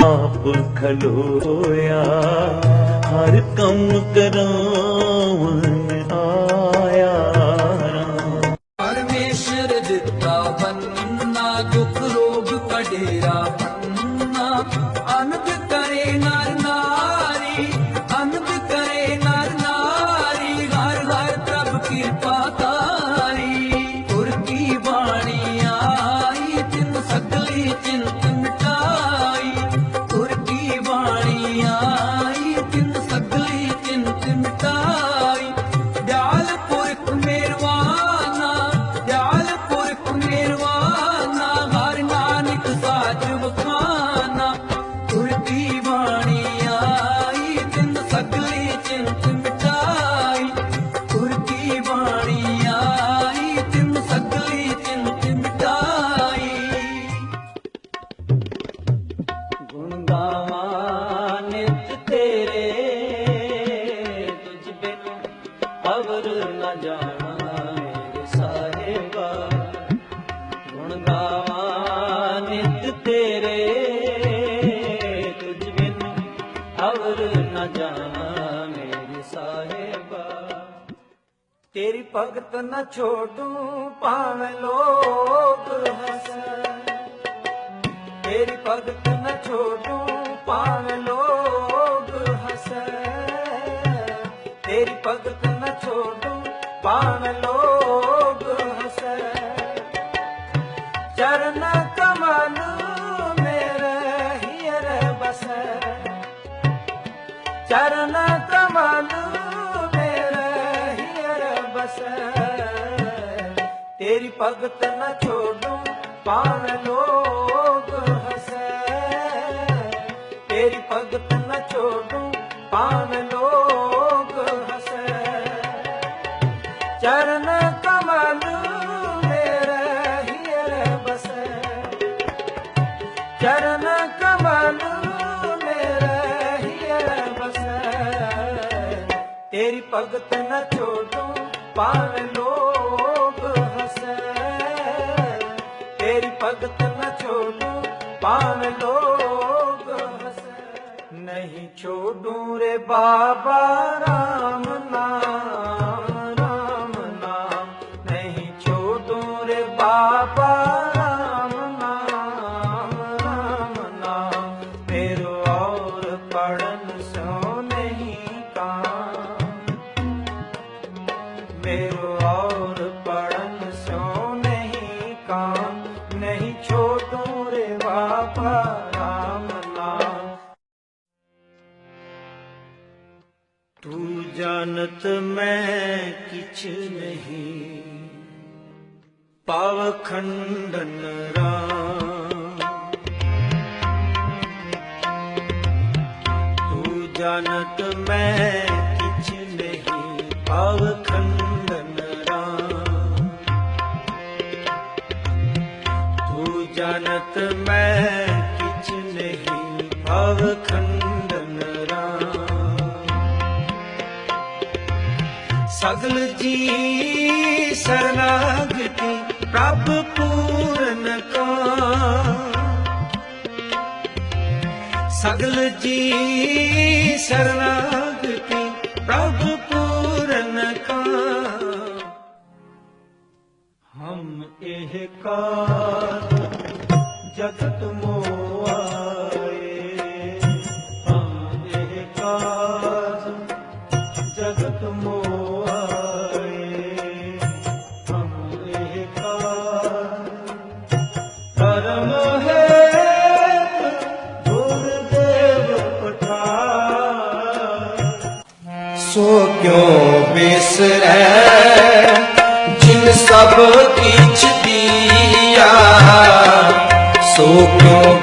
पाप खलोया हर कम कर ਨਿਤ ਤੇਰੇ, ਤੁਝ ਬਿਨ ਅਵਰ ਨਾ ਜਾਣਾ ਮੇਰੇ ਸਾਹਿਬਾ। ਗੁਣ ਗਾਵਾਂ ਨਿਤ ਤੇਰੇ, ਤੁਝ ਬਿਨ ਅਵਰ ਨ ਜਾਣਾ ਮੇਰੇ ਸਾਹਿਬਾ। ਤੇਰੀ ਭਗਤ ਨਾ ਛੋਡੂ ਭਾਵੇਂ ਲੋਕ ਹਸੈ ਤੇਰੀ ਭਗਤ ਨਾ ਛੋਡੂ ਭਾਵੇਂ ਲੋਗ ਤੇਰੀ ਭਗਤ ਨਾ ਛੋਡੂ ਭਾਵੇਂ ਲੋਗ ਹਸੈ। ਚਰਨ ਕਮਲ ਮੇਰੇ ਹੀਰ ਬਸੈ। ਚਰਨ ਕਮਲ ਮੇਰੇ ਹੀਰ ਬਸੈ। ਤੇਰੀ ਭਗਤ ਨਾ ਛੋਡੂ ਭਾਵੇਂ ਲੋਗ ਹਸੈ। ਤੇਰੀ ਭਗਤ ਨ ਛੋਡੂ ਪਾਨ ਲੋਕ ਹਸੈ। ਚਰਨ ਕਮਲ ਮੇਰੇ ਹੀਰ ਬਸੈ। ਚਰਨ ਕਮਲ ਮੇਰੇ ਹੀਰ ਬਸੈ। ਤੇਰੀ ਭਗਤ ਨ ਛੋਡੂ ਭਾਵੇਂ ਲੋਗ ਹਸੈ। ਤੇਰੀ ਭਗਤ ਨ ਛੋਡੂ ਭਾਵੇਂ ਲੋਗ ਨਹੀਂ ਛੋਡੂ ਰੇ ਬਾਬਾ, ਰਾਮ ਨਾਮ ਰਾਮ ਨਾਮ। ਨਹੀਂ ਛੋਡੂ ਰੇ ਬਾਬਾ, ਰਾਮ ਨਾਮ ਰਾਮ ਨਾਮ। ਮੇਰੋ ਔਰ ਪੜਨ ਸੋ ਨਹੀਂ ਕਾਮ। ਮੇਰੋ ਔਰ ਪੜਨ ਸੋ ਨਹੀਂ ਕਾਮ। ਨਹੀਂ ਛੋਡੂ ਰੇ ਬਾਬਾ, ਰਾਮ जानत मैं किछ नहीं पाव खंडन राम तू जानत मैं किछ नहीं पाव खंडन राम तू जानत मैं किछ नहीं पाव खंडन ਸਤਿਗੁਰ ਜੀ ਸਰਨਾਗਤੀ ਪ੍ਰਭ ਪੂਰਨ ਕਾ। ਸਗਲ ਜੀ ਸਰਨਾਗਤੀ ਪ੍ਰਭ ਪੂਰਨ ਕਾ। ਹਮ ਇਹ ਕਾਰ ਜਗਤ ਮੋਆ ਹਮ ਇਹ ਕਾਰ ਸੋ ਕਿਉ ਬਿਸਰੈ? ਜਿਨ ਸਭ ਕਿਛ ਦੀਆ ਸੋ ਕਿਉ